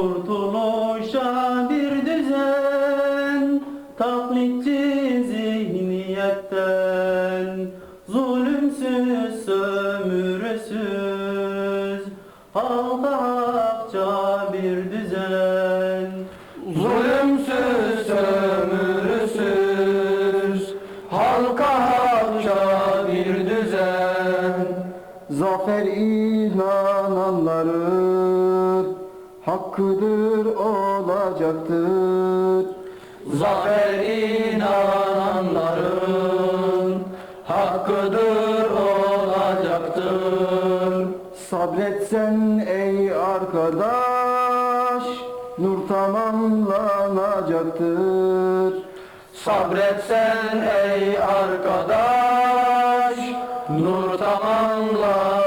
Kurtuluşa bir düzen, taklitçi zihniyetten, zulümsüz sömürüsüz, halka hakça bir düzen. Zulümsüz, sömürüsüz, halka hakça bir düzen. Zafer inananların hakkıdır olacaktır. Zafer inananların hakkıdır olacaktır. Sabretsen ey arkadaş, nur tamamlanacaktır. Sabretsen ey arkadaş, nur tamamlanacaktır.